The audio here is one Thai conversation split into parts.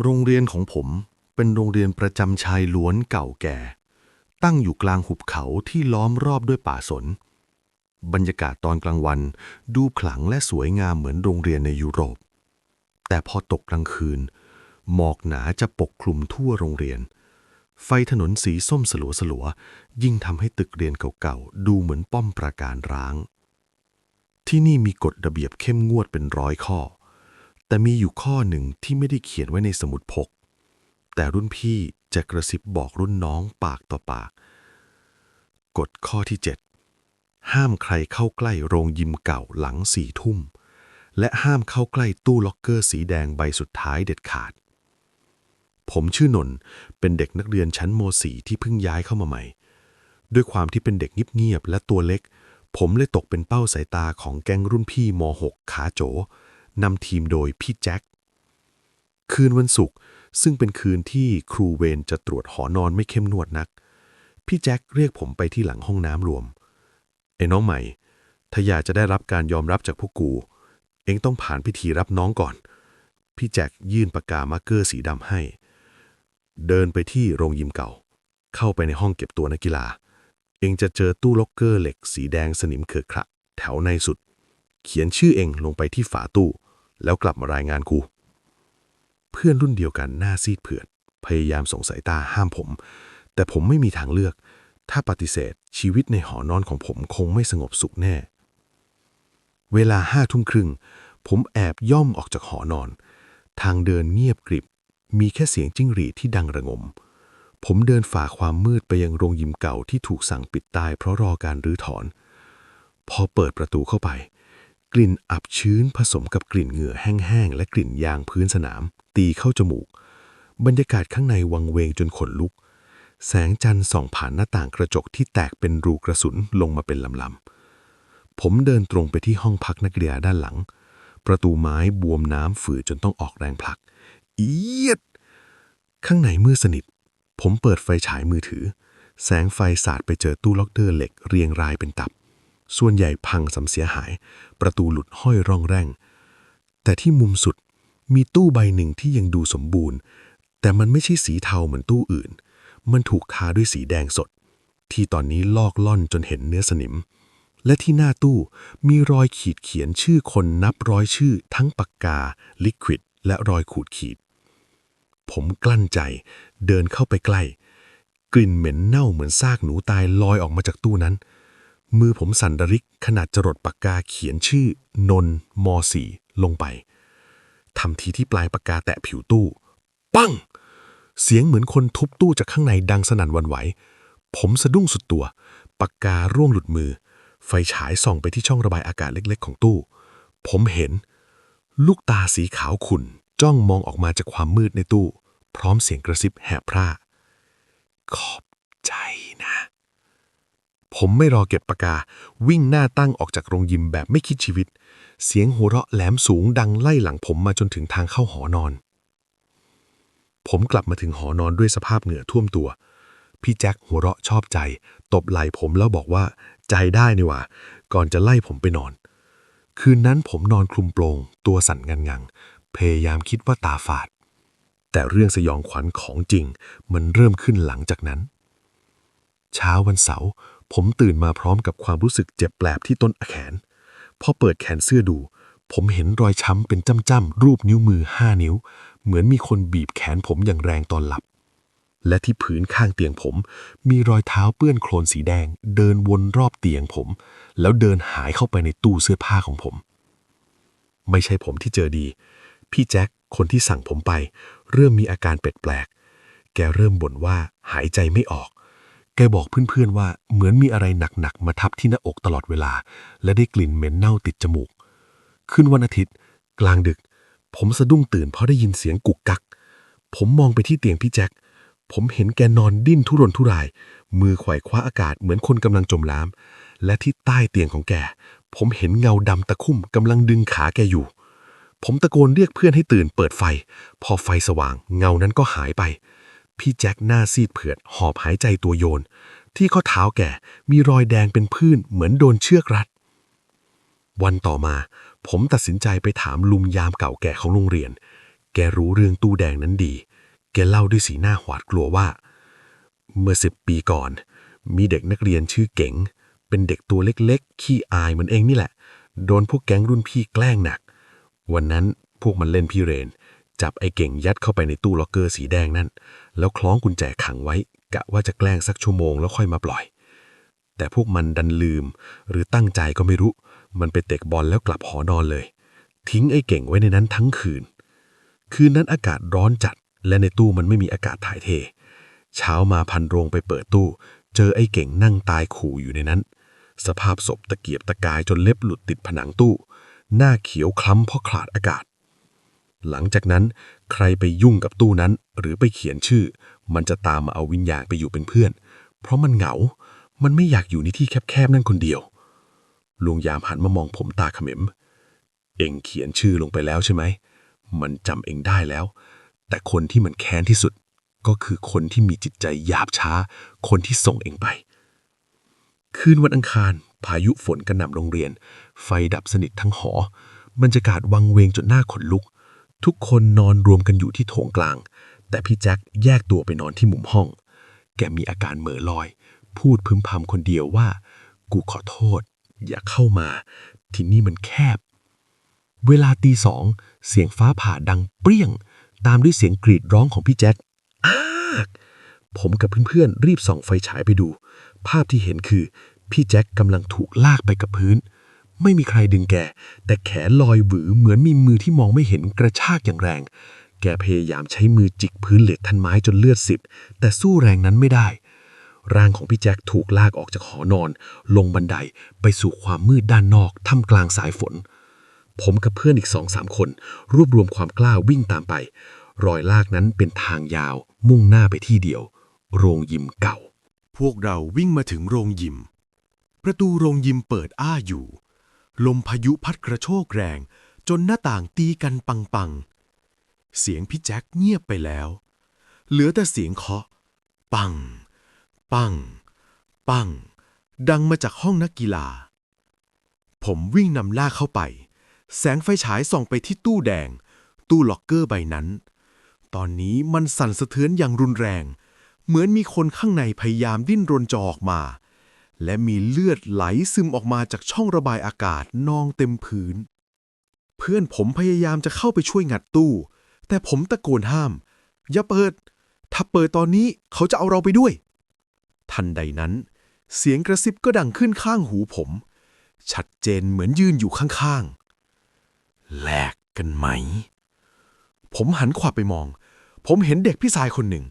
โรงเรียนของผมเป็นโรงเรียนประจำชายล้วนเก่าแก่ ตั้งอยู่กลางหุบเขาที่ล้อมรอบด้วยป่าสน บรรยากาศตอนกลางวันดูขลังและสวยงามเหมือนโรงเรียนในยุโรป แต่พอตกกลางคืน หมอกหนาจะปกคลุมทั่วโรงเรียน ไฟถนนสีส้มสลัวสลัวๆยิ่งทำให้ตึกเรียนเก่าๆ ดูเหมือนป้อมปราการร้าง ที่นี่มีกฎระเบียบเข้มงวดเป็นร้อยข้อ แต่มีอยู่ข้อหนึ่งที่ไม่ได้เขียนไว้ในสมุดพก แต่รุ่นพี่จะกระซิบบอกรุ่นน้องปากต่อปาก กฎข้อที่ 7 ห้ามใครเข้าใกล้โรงยิมเก่าหลังสี่ทุ่ม และห้ามเข้าใกล้ตู้ล็อกเกอร์สีแดงใบสุดท้ายเด็ดขาด ผมชื่อนนท์เป็นเด็กนักเรียนชั้นม .4 ที่เพิ่งย้ายเข้ามาใหม่ ด้วยความที่เป็นเด็กเงียบๆและตัวเล็ก ผมเลยตกเป็นเป้าสายตาของแก๊งรุ่นพี่ม .6 ขาโจ นำทีมโดยพี่แจ็ค คืนวันศุกร์ซึ่งเป็นคืนที่ครูเวรจะตรวจหอนอนไม่เข้มนวดนัก พี่แจ็คเรียกผมไปที่หลังห้องน้ำรวม ไอ้น้องใหม่ ถ้าอยากจะได้รับการยอมรับจากพวกกู เองต้องผ่านพิธีรับน้องก่อน พี่แจ็คยื่นปากกามาร์กเกอร์สีดำให้ เดินไปที่โรงยิมเก่า เข้าไปในห้องเก็บตัวนักกีฬา เองจะเจอตู้ล็อกเกอร์เหล็กสีแดงสนิมเขอะขระแถวในสุด เขียนชื่อเองลงไปที่ฝาตู้ แล้วกลับมารายงานกู เพื่อนรุ่นเดียวกันหน้าซีดเผือด พยายามส่งสายตาห้ามผม แต่ผมไม่มีทางเลือก ถ้าปฏิเสธชีวิตในหอนอนของผมคงไม่สงบสุขแน่ เวลาห้าทุ่มครึ่ง ผมแอบย่อมออกจากหอนอน ทางเดินเงียบกริบ มีแค่เสียงจิ้งหรีดที่ดังระงม ผมเดินฝ่าความมืดไปยังโรงยิมเก่าที่ถูกสั่งปิดตายเพราะรอการรื้อถอน พอเปิดประตูเข้าไป กลิ่นอับชื้นผสมกับกลิ่นเหงื่อแห้งๆ และกลิ่นยางพื้นสนาม ตีเข้าจมูก บรรยากาศข้างในวังเวงจนขนลุก แสงจันทร์ส่องผ่านหน้าต่างกระจกที่แตกเป็นรูกระสุนลงมาเป็นลำๆ ผมเดินตรงไปที่ห้องพักนักเรียนด้านหลัง ประตูไม้บวมน้ำฝืดจนต้องออกแรงผลัก เอียด ข้างในมืดสนิท ผมเปิดไฟฉายมือถือ แสงไฟสาดไปเจอตู้ล็อกเตอร์เหล็กเรียงรายเป็นตับ ส่วนใหญ่พังสำเสียหาย ประตูหลุดห้อยร่องแร่ง แต่ที่มุมสุดมีตู้ใบหนึ่งที่ยังดูสมบูรณ์ แต่มันไม่ใช่สีเทาเหมือนตู้อื่น มันถูกทาด้วยสีแดงสด ที่ตอนนี้ลอกล่อนจนเห็นเนื้อสนิม และที่หน้าตู้มีรอยขีดเขียนชื่อคนนับร้อยชื่อ ทั้งปากกา ลิควิด และรอยขูดขีด ผมกลั้นใจ เดินเข้าไปใกล้ กลิ่นเหม็นเน่าเหมือนซากหนูตายลอยออกมาจากตู้นั้น มือผมสั่นระริกขนาดจรดปากกาเขียนชื่อนนมสี่ลงไปทำทีที่ปลายปากกาแตะผิวตู้ ปั้ง เสียงเหมือนคนทุบตู้จากข้างในดังสนั่นวันไหว ผมสะดุ้งสุดตัว ปากการ่วงหลุดมือ ไฟฉายส่องไปที่ช่องระบายอากาศเล็กๆ ของตู้ ผมเห็น ลูกตาสีขาวขุ่น จ้องมองออกมาจากความมืดในตู้ พร้อมเสียงกระซิบแหบพร่า ขอบใจนะ ผมไม่รอเก็บปากกา วิ่งหน้าตั้งออกจากโรงยิมแบบไม่คิดชีวิต เสียงหัวเราะแหลมสูงดังไล่หลังผมมาจนถึงทางเข้าหอนอน ผมกลับมาถึงหอนอนด้วยสภาพเหงื่อท่วมตัว พี่แจ็คหัวเราะชอบใจ ตบไหล่ผมแล้วบอกว่า ใจได้นี่ว่า ก่อนจะไล่ผมไปนอน คืนนั้นผมนอนคลุมโปรงตัวสั่นงันๆพยายามคิดว่าตาฝาด แต่เรื่องสยองขวัญของจริง มันเริ่มขึ้นหลังจากนั้น เช้าวันเสาร์ ผมตื่นมาพร้อมกับความรู้สึกเจ็บแปลบที่ต้นแขน พอเปิดแขนเสื้อดู ผมเห็นรอยช้ำเป็นจ้ำๆรูปนิ้วมือห้านิ้ว เหมือนมีคนบีบแขนผมอย่างแรงตอนหลับ และที่ผืนข้างเตียงผม มีรอยเท้าเปื้อนโคลนสีแดง เดินวนรอบเตียงผม แล้วเดินหายเข้าไปในตู้เสื้อผ้าของผม ไม่ใช่ผมที่เจอดี พี่แจ็คคนที่สั่งผมไป เริ่มมีอาการแปลกๆแกเริ่มบ่นว่าหายใจไม่ออก แกบอกเพื่อนๆว่าเหมือนมีอะไรหนักๆมาทับที่หน้าอกตลอดเวลา และได้กลิ่นเหม็นเน่าติดจมูกขึ้นวันอาทิตย์ กลางดึก ผมสะดุ้งตื่นเพราะได้ยินเสียงกุกกัก ผมมองไปที่เตียงพี่แจ็ค ผมเห็นแกนอนดิ้นทุรนทุราย มือไขว่คว้าอากาศเหมือนคนกำลังจมน้ำและที่ใต้เตียงของแก ผมเห็นเงาดำตะคุ่มกำลังดึงขาแกอยู่ ผมตะโกนเรียกเพื่อนให้ตื่นเปิดไฟ พอไฟสว่าง เงานั้นก็หายไป พี่แจ็คหน้าซีดเผือด หอบหายใจตัวโยน ที่ข้อเท้าแกมีรอยแดงเป็นพื้นเหมือนโดนเชือกรัด วันต่อมา ผมตัดสินใจไปถามลุงยามเก่าแก่ของโรงเรียนแกแกรู้เรื่องตู้แดงนั้นดี แกเล่าด้วยสีหน้าหวาดกลัวว่า เมื่อสิบปีก่อน มีเด็กนักเรียนชื่อเก๋ง เป็นเด็กตัวเล็กๆ ขี้อายเหมือนเองนี่แหละ โดนพวกแก๊งรุ่นพี่แกล้งหนัก วันนั้นพวกมันเล่นพี่เรน จับไอ้เก่งยัดเข้าไปในตู้ล็อกเกอร์สีแดงนั่น แล้วคล้องกุญแจขังไว้ กะว่าจะแกล้งสักชั่วโมงแล้วค่อยมาปล่อย แต่พวกมันดันลืม หรือตั้งใจก็ไม่รู้ มันไปเตะบอลแล้วกลับหอนอนเลย ทิ้งไอ้เก่งไว้ในนั้นทั้งคืน คืนนั้นอากาศร้อนจัด และในตู้มันไม่มีอากาศถ่ายเท เช้ามาพันโรงไปเปิดตู้ เจอไอ้เก่งนั่งตายขู่อยู่ในนั้น สภาพศพตะเกียบตะกายจนเล็บหลุดติดผนังตู้ หน้าเขียวคล้ำเพราะขาดอากาศ หลังจากนั้นใครไปยุ่งกับตู้นั้น หรือไปเขียนชื่อ มันจะตามมาเอาวิญญาณไปอยู่เป็นเพื่อน เพราะมันเหงา มันไม่อยากอยู่ในที่แคบๆนั่นคนเดียว ลุงยามหันมามองผมตาเขม็ม เอ็งเขียนชื่อลงไปแล้วใช่ไหม มันจำเอ็งได้แล้ว แต่คนที่มันแค้นที่สุด ก็คือคนที่มีจิตใจหยาบช้า คนที่ส่งเอ็งไป คืนวันอังคาร พายุฝนกระหน่ำโรงเรียน ไฟดับสนิททั้งหอ บรรยากาศวังเวงจนหน้าขนลุก ทุกคนนอนรวมกันอยู่ที่โถงกลาง แต่พี่แจ็คแยกตัวไปนอนที่มุมห้อง แกมีอาการเหม่อลอย พูดพึมพำคนเดียวว่า กูขอโทษ อย่าเข้ามา ที่นี่มันแคบ เวลาตีสองเสียงฟ้าผ่าดังเปรี้ยง ตามด้วยเสียงกรีดร้องของพี่แจ็คอ้ากผมกับเพื่อนๆรีบส่องไฟฉายไปดู ภาพที่เห็นคือ พี่แจ็คกำลังถูกลากไปกับพื้น ไม่มีใครดึงแก แต่แขนลอยหวือเหมือนมีมือที่มองไม่เห็นกระชากอย่างแรง แกพยายามใช้มือจิกพื้นเหล็กทันไม้จนเลือดสิบ แต่สู้แรงนั้นไม่ได้ ร่างของพี่แจ็คถูกลากออกจากหอนอน ลงบันไดไปสู่ความมืดด้านนอกท่ามกลางสายฝน ผมกับเพื่อนอีกสองสามคน รวบรวมความกล้าวิ่งตามไป รอยลากนั้นเป็นทางยาว มุ่งหน้าไปที่เดียว โรงยิมเก่า พวกเราวิ่งมาถึงโรงยิม ประตูโรงยิมเปิดอ้าอยู่ ลมพายุพัดกระโชกแรง จนหน้าต่างตีกันปังๆ เสียงพี่แจ็คเงียบไปแล้ว เหลือแต่เสียงเคาะ ปัง ปัง ปัง ดังมาจากห้องนักกีฬา ผมวิ่งนำหน้าเข้าไป แสงไฟฉายส่องไปที่ตู้แดง ตู้ล็อกเกอร์ใบนั้น ตอนนี้มันสั่นสะเทือนอย่างรุนแรง เหมือนมีคนข้างในพยายามดิ้นรนจะออกมา และมีเลือดไหลซึมออกมาจากช่องระบายอากาศนองเต็มพื้น เพื่อนผมพยายามจะเข้าไปช่วยงัดตู้ แต่ผมตะโกนห้าม อย่าเปิด ถ้าเปิดตอนนี้เขาจะเอาเราไปด้วย ทันใดนั้น เสียงกระซิบก็ดังขึ้นข้างหูผม ชัดเจนเหมือนยืนอยู่ข้างๆแลกกันไหม ผมหันขวาไปมอง ผมเห็นเด็กพี่ชายคนหนึ่ง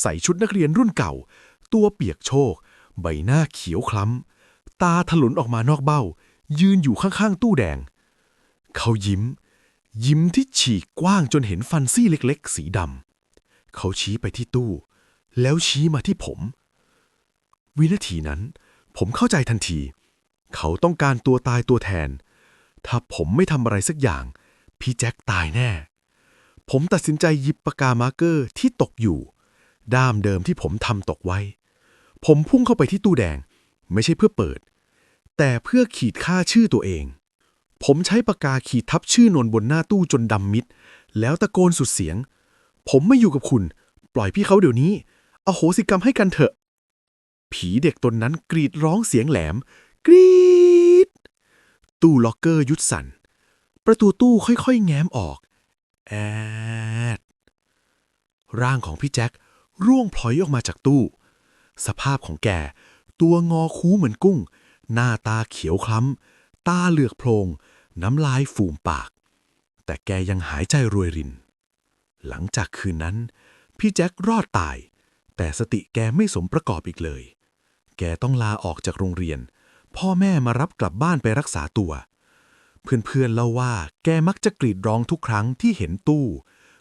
ใส่ชุดนักเรียนรุ่นเก่า ตัวเปียกโชก ใบหน้าเขียวคล้ำ ตาถลุนออกมานอกเบ้า ยืนอยู่ข้างๆ ตู้แดง เขายิ้ม ยิ้มที่ฉีกกว้างจนเห็นฟันซี่เล็ก ๆ สีดำ เขาชี้ไปที่ตู้ แล้วชี้มาที่ผม วินาทีนั้น ผมเข้าใจทันที เขาต้องการตัวตายตัวแทน ถ้าผมไม่ทำอะไรสักอย่าง พี่แจ็คตายแน่ ผมตัดสินใจหยิบปากกามาร์เกอร์ที่ตกอยู่ ด้ามเดิมที่ผมทำตกไว้ ผมพุ่งเข้าไปที่ตู้แดง ไม่ใช่เพื่อเปิด แต่เพื่อขีดค่าชื่อตัวเอง ผมใช้ปากกาขีดทับชื่อนนบนหน้าตู้จนดำมิด แล้วตะโกนสุดเสียง ผมไม่อยู่กับคุณ ปล่อยพี่เขาเดี๋ยวนี้ อโหสิกรรมให้กันเถอะ ผีเด็กตนนั้นกรีดร้องเสียงแหลม กรีด ตู้ล็อกเกอร์ยุดสั่น ประตูตู้ค่อยๆ แง้มออกแอดร่างของพี่แจ็คร่วงพลอยออกมาจากตู้ สภาพของแก ตัวงอคูเหมือนกุ้ง หน้าตาเขียวคล้ำ ตาเหลือกโพลง น้ำลายฟูมปาก แต่แกยังหายใจรวยริน หลังจากคืนนั้น พี่แจ็ครอดตาย แต่สติแกไม่สมประกอบอีกเลย แกต้องลาออกจากโรงเรียน พ่อแม่มารับกลับบ้านไปรักษาตัว เพื่อนๆเล่าว่า แกมักจะกรีดร้องทุกครั้งที่เห็นตู้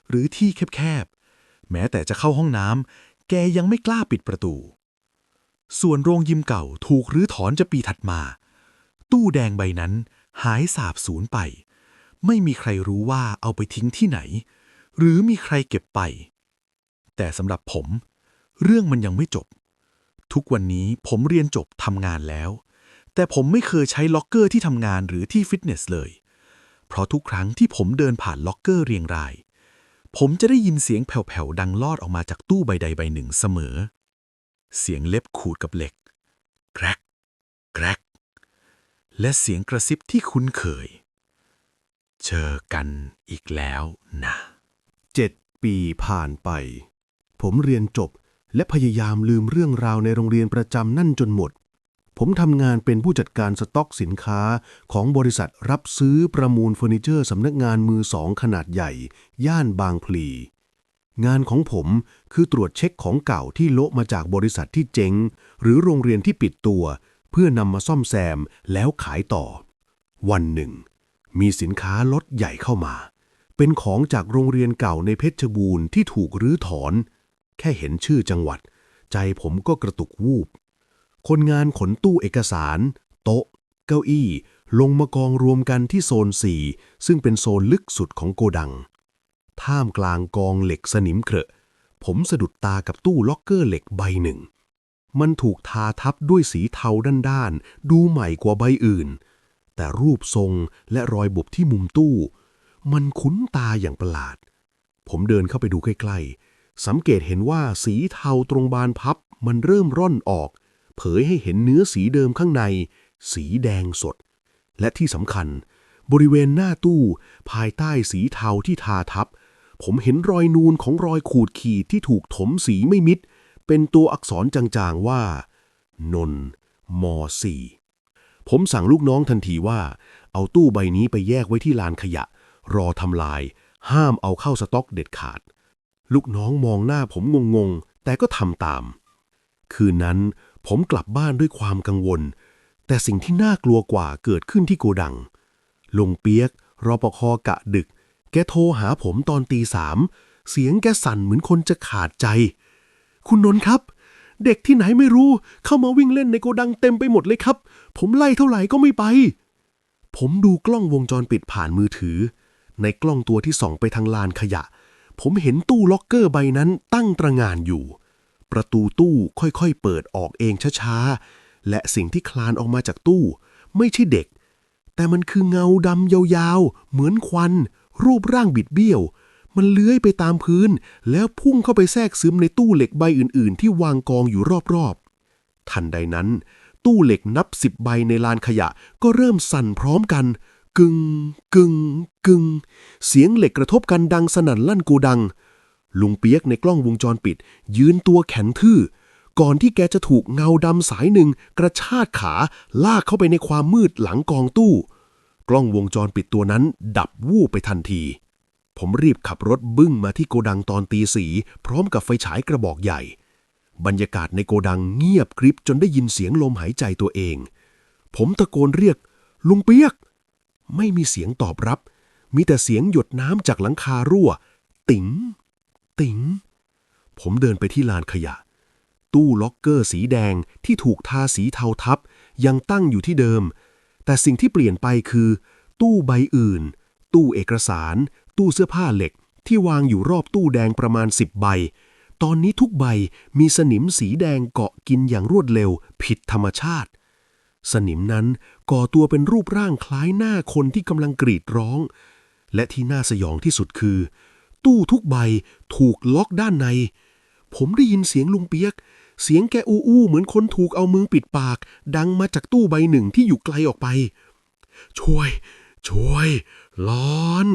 หรือที่แคบๆแม้แต่จะเข้าห้องน้ำแกยังไม่กล้าปิดประตู ส่วนโรงยิมเก่าถูกรื้อถอนจะปีถัดมา ตู้แดงใบนั้นหายสาบสูญไป ไม่มีใครรู้ว่าเอาไปทิ้งที่ไหน หรือมีใครเก็บไป แต่สำหรับผม เรื่องมันยังไม่จบ ทุกวันนี้ผมเรียนจบทำงานแล้ว แต่ผมไม่เคยใช้ล็อกเกอร์ที่ทำงานหรือที่ฟิตเนสเลย เพราะทุกครั้งที่ผมเดินผ่านล็อกเกอร์เรียงราย ผมจะได้ยินเสียงแผ่วๆดังลอดออกมาจากตู้ใบใดใบหนึ่งเสมอ เสียงเล็บขูดกับเหล็ก แกรก แกรก และเสียงกระซิบที่คุ้นเคย เจอกันอีกแล้วนะเจ็ดปีผ่านไป ผมเรียนจบและพยายามลืมเรื่องราวในโรงเรียนประจำนั่นจนหมด ผมทำงานเป็นผู้จัดการสต็อกสินค้าของบริษัทรับซื้อประมูลเฟอร์นิเจอร์สำนักงานมือสองขนาดใหญ่ ย่านบางพลี งานของผมคือตรวจเช็คของเก่าที่โละมาจากบริษัทที่เจ๊ง หรือโรงเรียนที่ปิดตัว เพื่อนำมาซ่อมแซมแล้วขายต่อ วันหนึ่ง มีสินค้าลดใหญ่เข้ามา เป็นของจากโรงเรียนเก่าในเพชรบูรณ์ที่ถูกรื้อถอน แค่เห็นชื่อจังหวัด ใจผมก็กระตุกวูบ คนงานขนตู้เอกสาร โต๊ะ เก้าอี้ ลงมากองรวมกันที่โซน 4 ซึ่งเป็นโซนลึกสุดของโกดัง ท่ามกลางกองเหล็กสนิมเครอะผมสะดุดตากับตู้ล็อกเกอร์เหล็กใบหนึ่ง มันถูกทาทับด้วยสีเทาด้านๆ ดูใหม่กว่าใบอื่น แต่รูปทรงและรอยบุบที่มุมตู้ มันคุ้นตาอย่างประหลาด ผมเดินเข้าไปดูใกล้ๆ สังเกตเห็นว่าสีเทาตรงบานพับมันเริ่มร่อนออก เผยให้เห็นเนื้อสีเดิมข้างใน สีแดงสด และที่สำคัญ บริเวณหน้าตู้ ภายใต้สีเทาที่ทาทับ ผมเห็นรอยนูนของรอยขูดขีดที่ถูกถมสีไม่มิด เป็นตัวอักษรจางๆว่า นนมสี่ผมสั่งลูกน้องทันทีว่า เอาตู้ใบนี้ไปแยกไว้ที่ลานขยะ รอทำลาย ห้ามเอาเข้าสต็อกเด็ดขาด ลูกน้องมองหน้าผมงงๆ แต่ก็ทำตาม คืนนั้นผมกลับบ้านด้วยความกังวล แต่สิ่งที่น่ากลัวกว่าเกิดขึ้นที่โกดัง ลงเปียกรอปภกะดึก แกโทรหาผมตอนตีสาม เสียงแกสั่นเหมือนคนจะขาดใจ คุณนนท์ครับ เด็กที่ไหนไม่รู้เข้ามาวิ่งเล่นในโกดังเต็มไปหมดเลยครับ ผมไล่เท่าไหร่ก็ไม่ไป ผมดูกล้องวงจรปิดผ่านมือถือ ในกล้องตัวที่ส่องไปทางลานขยะ ผมเห็นตู้ล็อกเกอร์ใบนั้นตั้งตระงานอยู่ ประตูตู้ค่อยๆเปิดออกเองช้าๆ และสิ่งที่คลานออกมาจากตู้ ไม่ใช่เด็ก แต่มันคือเงาดำยาวๆ เหมือนควัน รูปร่างบิดเบี้ยว มันเลื้อยไปตามพื้น แล้วพุ่งเข้าไปแทรกซึมในตู้เหล็กใบอื่น ๆ ที่วางกองอยู่รอบ ๆ ทันใดนั้น ตู้เหล็กนับสิบใบในลานขยะก็เริ่มสั่นพร้อมกัน กึงกึงกึง เสียงเหล็กกระทบกันดังสนั่นลั่นโกดัง ลุงเปียกในกล้องวงจรปิด ยืนตัวแข็งทื่อก่อนที่แกจะถูกเงาดำสายหนึ่งกระชากขาลากเข้าไปในความมืดหลังกองตู้ กล้องวงจรปิดตัวนั้น ดับวูบไปทันที ผมรีบขับรถบึ้งมาที่โกดังตอนตีสี พร้อมกับไฟฉายกระบอกใหญ่ บรรยากาศในโกดังเงียบกริบจนได้ยินเสียงลมหายใจตัวเอง ผมตะโกนเรียก ลุงเปียก ไม่มีเสียงตอบรับ มีแต่เสียงหยดน้ำจากหลังคารั่ว ติ๋ง ติ๋ง ผมเดินไปที่ลานขยะ ตู้ล็อกเกอร์สีแดงที่ถูกทาสีเทาทับ ยังตั้งอยู่ที่เดิม แต่สิ่งที่เปลี่ยนไปคือ ตู้ใบอื่น ตู้เอกสาร ตู้เสื้อผ้าเหล็ก ที่วางอยู่รอบตู้แดงประมาณสิบใบ ตอนนี้ทุกใบมีสนิมสีแดงเกาะกินอย่างรวดเร็ว ผิดธรรมชาติ สนิมนั้นก่อตัวเป็นรูปร่างคล้ายหน้าคนที่กำลังกรีดร้อง และที่น่าสยองที่สุดคือ ตู้ทุกใบถูกล็อกด้านใน ผมได้ยินเสียงลุงเปียก เสียงแกอู้อู้เหมือนคนถูกเอามือปิดปาก ดังมาจากตู้ใบหนึ่งที่อยู่ไกลออกไป ช่วย ช่วย ร้อน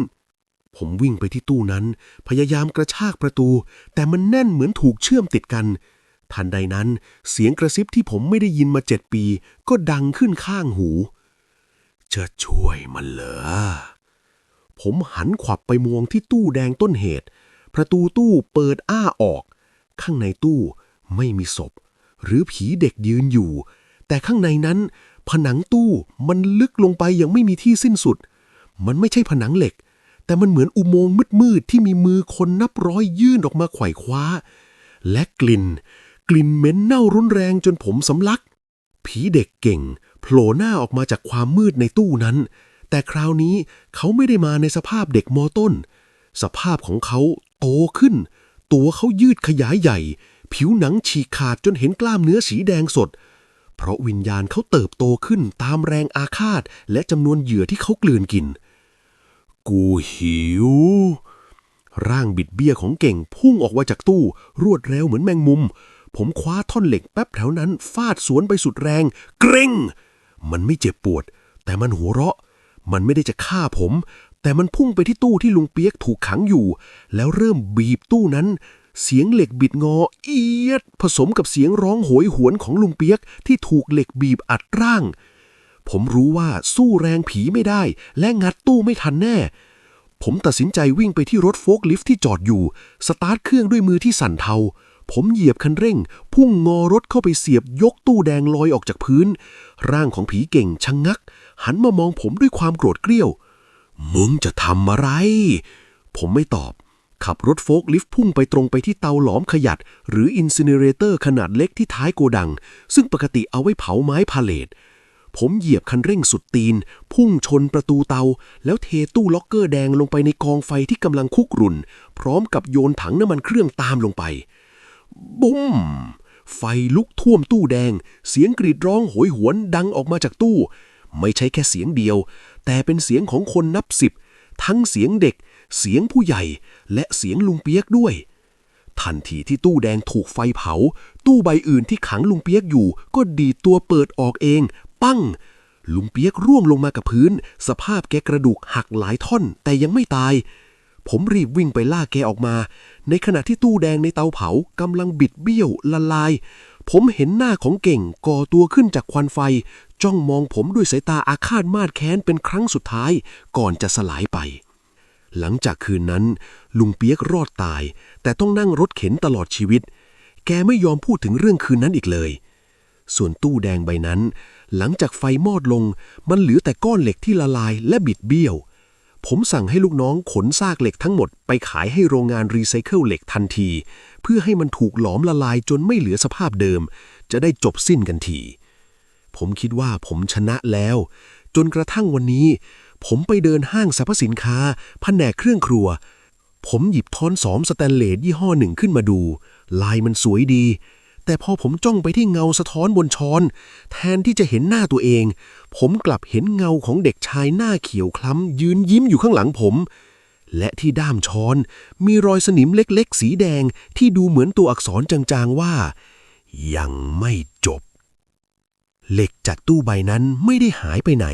ผมวิ่งไปที่ตู้นั้น พยายามกระชากประตู แต่มันแน่นเหมือนถูกเชื่อมติดกัน ทันใดนั้น เสียงกระซิบที่ผมไม่ได้ยินมาเจ็ดปี ก็ดังขึ้นข้างหู จะช่วยมันเหรอ ผมหันขวับไปมองที่ตู้แดงต้นเหตุ ประตูตู้เปิดอ้าออก ข้างในตู้ ไม่มีศพ หรือผีเด็กยืนอยู่ แต่ข้างในนั้น ผนังตู้มันลึกลงไปอย่างไม่มีที่สิ้นสุด มันไม่ใช่ผนังเหล็ก แต่มันเหมือนอุโมงค์มืดๆที่มีมือคนนับร้อยยื่นออกมาไขว่คว้า และกลิ่น กลิ่นเหม็นเน่ารุนแรงจนผมสำลัก ผีเด็กเก่งโผล่หน้าออกมาจากความมืดในตู้นั้น แต่คราวนี้เขาไม่ได้มาในสภาพเด็กมอต้น สภาพของเขาโตขึ้น ตัวเขายืดขยายใหญ่ ผิวหนังฉีกขาดจนเห็นกล้ามเนื้อสีแดงสด เพราะวิญญาณเขาเติบโตขึ้นตามแรงอาฆาต และจำนวนเหยื่อที่เขากลืนกิน กูหิว ร่างบิดเบี้ยของเก่งพุ่งออกมาจากตู้ รวดเร็วเหมือนแมงมุม ผมคว้าท่อนเหล็กแป๊บแถวนั้นฟาดสวนไปสุดแรง เกร็ง มันไม่เจ็บปวด แต่มันหัวเราะ มันไม่ได้จะฆ่าผมแต่มันพุ่งไปที่ตู้ที่ลุงเปียกถูกขังอยู่ แล้วเริ่มบีบตู้นั้น เสียงเหล็กบิดงอเอียด ผสมกับเสียงร้องโหยหวนของลุงเปียกที่ถูกเหล็กบีบอัดร่าง ผมรู้ว่าสู้แรงผีไม่ได้ และงัดตู้ไม่ทันแน่ ผมตัดสินใจวิ่งไปที่รถโฟล์คลิฟท์ที่จอดอยู่ สตาร์ทเครื่องด้วยมือที่สั่นเทา ผมเหยียบคันเร่ง พุ่งงอรถเข้าไปเสียบยกตู้แดงลอยออกจากพื้น ร่างของผีเก่งชะงงัก หันมามองผมด้วยความโกรธเกรี้ยว มึงจะทำอะไร ผมไม่ตอบ ขับรถโฟล์คลิฟต์พุ่งไปตรงไปที่เตาหลอมขยัด หรืออินซิเนเรเตอร์ขนาดเล็กที่ท้ายโกดัง ซึ่งปกติเอาไว้เผาไม้พาเลตผมเหยียบคันเร่งสุดตีน พุ่งชนประตูเตา แล้วเทตู้ล็อกเกอร์แดงลงไปในกองไฟที่กำลังคุกรุ่น พร้อมกับโยนถังน้ำมันเครื่องตามลงไป บุ้ม ไฟลุกท่วมตู้แดง เสียงกรีดร้องโหยหวนดังออกมาจากตู้ ไม่ใช่แค่เสียงเดียว แต่เป็นเสียงของคนนับสิบ ทั้งเสียงเด็ก เสียงผู้ใหญ่ และเสียงลุงเปียกด้วย ทันทีที่ตู้แดงถูกไฟเผา ตู้ใบอื่นที่ขังลุงเปียกอยู่ ก็ดีตัวเปิดออกเอง ปั้ง ลุงเปียกร่วงลงมากับพื้น สภาพแกกระดูกหักหลายท่อน แต่ยังไม่ตาย ผมรีบวิ่งไปล่าแกออกมา ในขณะที่ตู้แดงในเตาเผากำลังบิดเบี้ยวละลาย ผมเห็นหน้าของเก่งก่อตัวขึ้นจากควันไฟจ้องมองผมด้วยสายตาอาฆาตมาดแค้นเป็นครั้งสุดท้ายก่อนจะสลายไป หลังจากคืนนั้น ลุงเปียกรอดตาย แต่ต้องนั่งรถเข็นตลอดชีวิต แกไม่ยอมพูดถึงเรื่องคืนนั้นอีกเลย ส่วนตู้แดงใบนั้น หลังจากไฟมอดลง มันเหลือแต่ก้อนเหล็กที่ละลายและบิดเบี้ยว ผมสั่งให้ลูกน้องขนซากเหล็กทั้งหมดไปขายให้โรงงานรีไซเคิลเหล็กทันที เพื่อให้มันถูกหลอมละลายจนไม่เหลือสภาพเดิม จะได้จบสิ้นกันทีผมคิดว่าผมชนะแล้ว จนกระทั่งวันนี้ ผมไปเดินห้างสรรพสินค้าแผนกเครื่องครัว ผมหยิบท้อนสอมสแตนเลสยี่ห้อหนึ่งขึ้นมาดู ลายมันสวยดี แต่พอผมจ้องไปที่เงาสะท้อนบนช้อน แทนที่จะเห็นหน้าตัวเอง ผมกลับเห็นเงาของเด็กชายหน้าเขียวคล้ำ ยืนยิ้มอยู่ข้างหลังผม และที่ด้ามช้อนมีรอยสนิมเล็กๆ สีแดงที่ดูเหมือนตัวอักษรจางๆว่า ยังไม่จบเหล็กจากตู้ใบนั้นไม่ได้หายไปไหน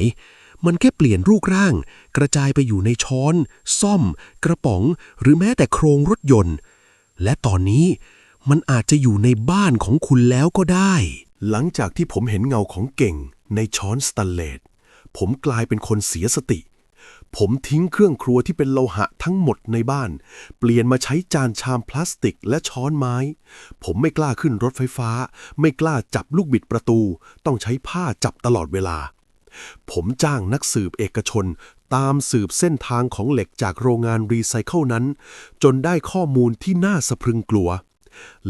มันแค่เปลี่ยนรูปร่าง กระจายไปอยู่ในช้อน ซ่อม กระป๋อง หรือแม้แต่โครงรถยนต์ และตอนนี้มันอาจจะอยู่ในบ้านของคุณแล้วก็ได้ หลังจากที่ผมเห็นเงาของเก่งในช้อนสแตันเลสผมกลายเป็นคนเสียสติ ผมทิ้งเครื่องครัวที่เป็นโลหะทั้งหมดในบ้าน เปลี่ยนมาใช้จานชามพลาสติกและช้อนไม้ ผมไม่กล้าขึ้นรถไฟฟ้า ไม่กล้าจับลูกบิดประตู ต้องใช้ผ้าจับตลอดเวลา ผมจ้างนักสืบเอกชน ตามสืบเส้นทางของเหล็กจากโรงงานรีไซเคิลนั้น จนได้ข้อมูลที่น่าสะพรึงกลัว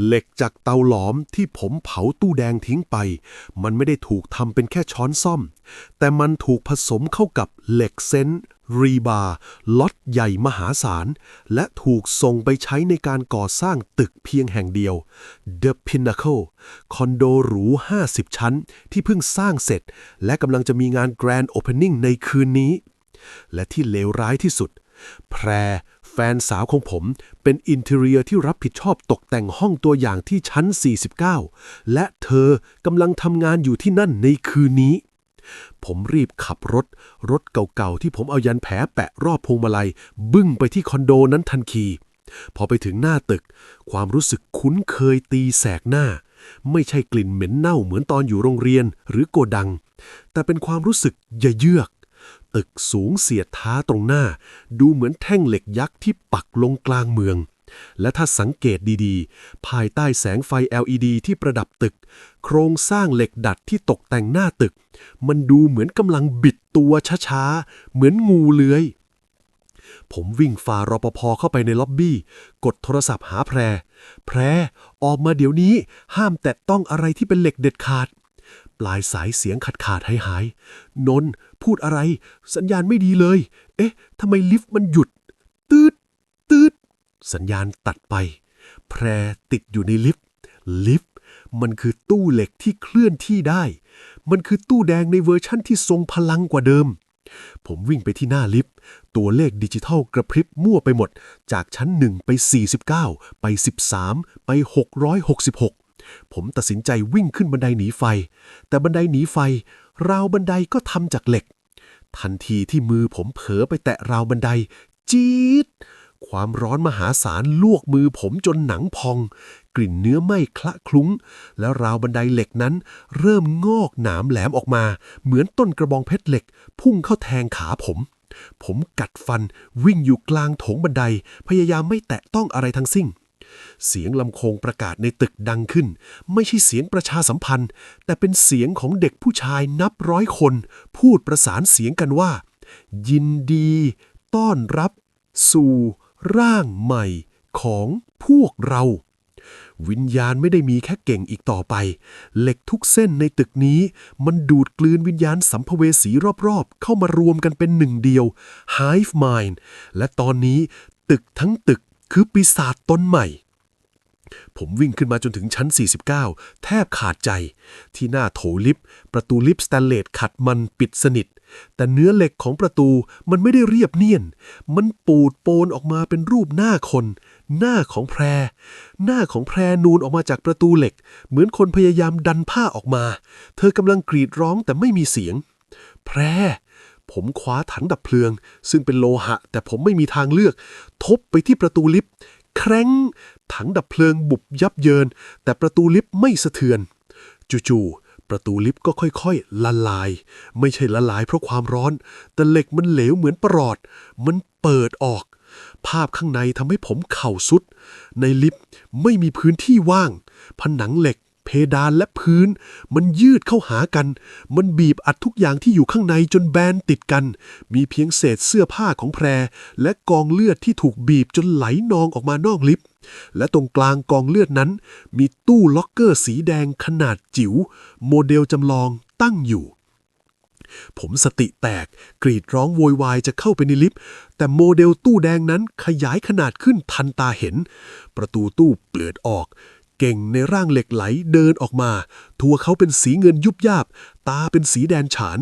เหล็กจากเตาหลอมที่ผมเผาตู้แดงทิ้งไป มันไม่ได้ถูกทำเป็นแค่ช้อนซ่อม แต่มันถูกผสมเข้ากับเหล็กเซน รีบา ล็อตใหญ่มหาศาล และถูกส่งไปใช้ในการก่อสร้างตึกเพียงแห่งเดียว The Pinnacle คอนโดหรู 50 ชั้นที่เพิ่งสร้างเสร็จ และกำลังจะมีงาน Grand Opening ในคืนนี้ และที่เลวร้ายที่สุด แพร แฟนสาวของผมเป็นอินเท r รียที่รับผิดชอบตกแต่งห้องตัวอย่างที่ชั้น 49 และเธอกำลังทำงานอยู่ที่นั่นในคืนนี้ ผมรีบขับรถ รถเก่าๆ ที่ผมเอายันแผลแปะรอบพวงมาลัย บึ้งไปที่คอนโดนั้นทันที พอไปถึงหน้าตึก ความรู้สึกคุ้นเคยตีแสกหน้า ไม่ใช่กลิ่นเหม็นเน่าเหมือนตอนอยู่โรงเรียนหรือโกดัง แต่เป็นความรู้สึกยะเยือกตึกสูงเสียดท้าตรงหน้า ดูเหมือนแท่งเหล็กยักษ์ที่ปักลงกลางเมือง และถ้าสังเกตดีๆ ภายใต้แสงไฟ LED ที่ประดับตึก โครงสร้างเหล็กดัดที่ตกแต่งหน้าตึก มันดูเหมือนกำลังบิดตัวช้าๆ เหมือนงูเลื้อย ผมวิ่งฝ่ารปภเข้าไปในล็อบบี้ กดโทรศัพท์หาแพร แพร ออกมาเดี๋ยวนี้ ห้ามแตะต้องอะไรที่เป็นเหล็กเด็ดขาด ปลายสายเสียงขาดขาดหายหาย นน พูดอะไร สัญญาณไม่ดีเลย เอ๊ะทำไมลิฟต์มันหยุด ตืดตืด สัญญาณตัดไป แพรติดอยู่ในลิฟต์ ลิฟต์มันคือตู้เหล็กที่เคลื่อนที่ได้ มันคือตู้แดงในเวอร์ชั่นที่ทรงพลังกว่าเดิม ผมวิ่งไปที่หน้าลิฟต์ ตัวเลขดิจิทัลกระพริบมั่วไปหมด จากชั้น 1 ไป 49 ไป 13 ไป 666 ผมตัดสินใจวิ่งขึ้นบันไดหนีไฟ แต่บันไดหนีไฟ ราวบันไดก็ทำจากเหล็ก ทันทีที่มือผมเผลอไปแตะราวบันได จี๊ด ความร้อนมหาศาลลวกมือผมจนหนังพอง กลิ่นเนื้อไหม้คละคลุ้ง แล้วราวบันไดเหล็กนั้น เริ่มงอกหนามแหลมออกมา เหมือนต้นกระบองเพชรเหล็ก พุ่งเข้าแทงขาผม ผมกัดฟันวิ่งอยู่กลางโถงบันได พยายามไม่แตะต้องอะไรทั้งสิ้นเสียงลำโพงประกาศในตึกดังขึ้น ไม่ใช่เสียงประชาสัมพันธ์ แต่เป็นเสียงของเด็กผู้ชายนับร้อยคน พูดประสานเสียงกันว่า ยินดี ต้อนรับ สู่ ร่างใหม่ของพวกเรา วิญญาณไม่ได้มีแค่เก่งอีกต่อไป เหล็กทุกเส้นในตึกนี้ มันดูดกลืนวิญญาณสัมภเวสีรอบๆ เข้ามารวมกันเป็นหนึ่งเดียว Hive Mind และตอนนี้ตึกทั้งตึกคือปีศาจตนใหม่ ผมวิ่งขึ้นมาจนถึงชั้น 49 แทบขาดใจ ที่หน้าโถลิฟต์ประตูลิฟต์สแตนเลสขัดมันปิดสนิท แต่เนื้อเหล็กของประตูมันไม่ได้เรียบเนียน มันปูดโปนออกมาเป็นรูปหน้าคน หน้าของแพร หน้าของแพรนูนออกมาจากประตูเหล็ก เหมือนคนพยายามดันผ้าออกมา เธอกำลังกรีดร้องแต่ไม่มีเสียง แพรผมคว้าถังดับเพลิง ซึ่งเป็นโลหะ แต่ผมไม่มีทางเลือก ทบไปที่ประตูลิฟต์ แคร้ง ถังดับเพลิงบุบยับเยิน แต่ประตูลิฟต์ไม่สะเทือน จู่ๆประตูลิฟต์ก็ค่อยๆ ละลาย ไม่ใช่ละลายเพราะความร้อน แต่เหล็กมันเหลวเหมือนประหลอด มันเปิดออก ภาพข้างในทำให้ผมเข่าสุด ในลิฟต์ไม่มีพื้นที่ว่าง ผนังเหล็ก เพดานและพื้น มันยืดเข้าหากัน มันบีบอัดทุกอย่างที่อยู่ข้างในจนแบนติดกัน มีเพียงเศษเสื้อผ้าของแพร และกองเลือดที่ถูกบีบจนไหลนองออกมานอกลิฟต์และตรงกลางกองเลือดนั้น มีตู้ล็อกเกอร์สีแดงขนาดจิ๋วโมเดลจำลองตั้งอยู่ผมสติแตกกรีดร้องโวยวายจะเข้าไปในลิฟต์ แต่โมเดลตู้แดงนั้นขยายขนาดขึ้นทันตาเห็น ประตูตู้เปิดออก เก่งในร่างเหล็กไหลเดินออกมาทัวเขาเป็นสีเงินยุบยาบ ตาเป็นสีแดนฉาน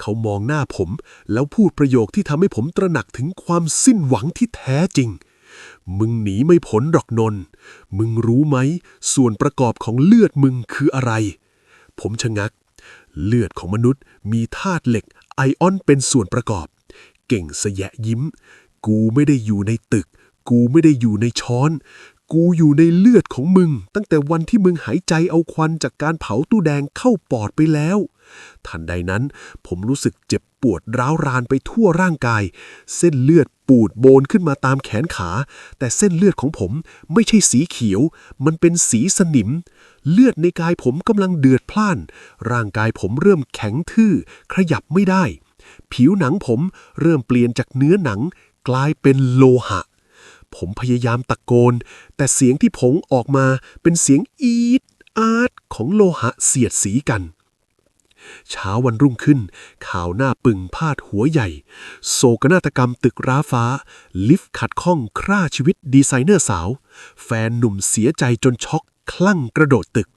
เขามองหน้าผม แล้วพูดประโยคที่ทำให้ผมตระหนักถึงความสิ้นหวังที่แท้จริง มึงหนีไม่พ้นหรอกนน มึงรู้ไหม ส่วนประกอบของเลือดมึงคืออะไร ผมชะงัก เลือดของมนุษย์มีธาตุเหล็กไอออนเป็นส่วนประกอบ เก่งสยะยิ้ม กูไม่ได้อยู่ในตึก กูไม่ได้อยู่ในช้อน กูอยู่ในเลือดของมึง ตั้งแต่วันที่มึงหายใจเอาควันจากการเผาตู้แดงเข้าปอดไปแล้ว ทันใดนั้น ผมรู้สึกเจ็บปวดร้าวรานไปทั่วร่างกาย เส้นเลือดปูดโบนขึ้นมาตามแขนขา แต่เส้นเลือดของผมไม่ใช่สีเขียว มันเป็นสีสนิม เลือดในกายผมกำลังเดือดพล่าน ร่างกายผมเริ่มแข็งทื่อ ขยับไม่ได้ ผิวหนังผมเริ่มเปลี่ยนจากเนื้อหนัง กลายเป็นโลหะ ผมพยายามตะโกน แต่เสียงที่ผงออกมาเป็นเสียงอีดอาดของโลหะเสียดสีกันเช้าวันรุ่งขึ้น ข่าวหน้าปึงพาดหัวใหญ่ โศกนาฏกรรมตึกร้าฟ้า ลิฟต์ขัดข้องฆ่าชีวิตดีไซเนอร์สาว แฟนหนุ่มเสียใจจนช็อกคลั่งกระโดดตึก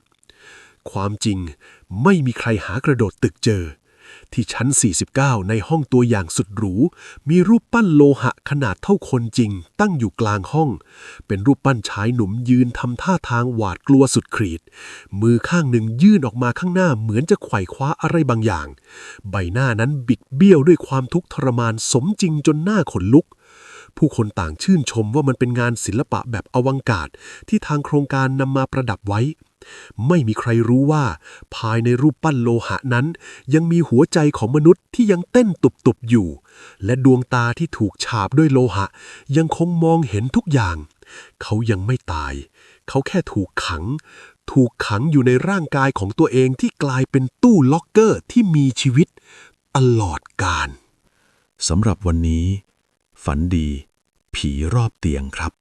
ความจริงไม่มีใครหากระโดดตึกเจอ ที่ชั้น 49 ในห้องตัวอย่างสุดหรู มีรูปปั้นโลหะขนาดเท่าคนจริง ตั้งอยู่กลางห้อง เป็นรูปปั้นชายหนุ่มยืนทำท่าทางหวาดกลัวสุดขีด มือข้างหนึ่งยื่นออกมาข้างหน้าเหมือนจะไขว่คว้าอะไรบางอย่าง ใบหน้านั้นบิดเบี้ยวด้วยความทุกข์ทรมานสมจริงจนหน้าขนลุกผู้คนต่างชื่นชมว่ามันเป็นงานศิลปะแบบอวังการ์ดที่ทางโครงการนำมาประดับไว้ ไม่มีใครรู้ว่า ภายในรูปปั้นโลหะนั้น ยังมีหัวใจของมนุษย์ที่ยังเต้นตุบๆอยู่ และดวงตาที่ถูกฉาบด้วยโลหะ ยังคงมองเห็นทุกอย่าง เขายังไม่ตาย เขาแค่ถูกขัง ถูกขังอยู่ในร่างกายของตัวเองที่กลายเป็นตู้ล็อกเกอร์ที่มีชีวิตตลอดกาลสำหรับวันนี้ ฝันดี ผีรอบเตียงครับ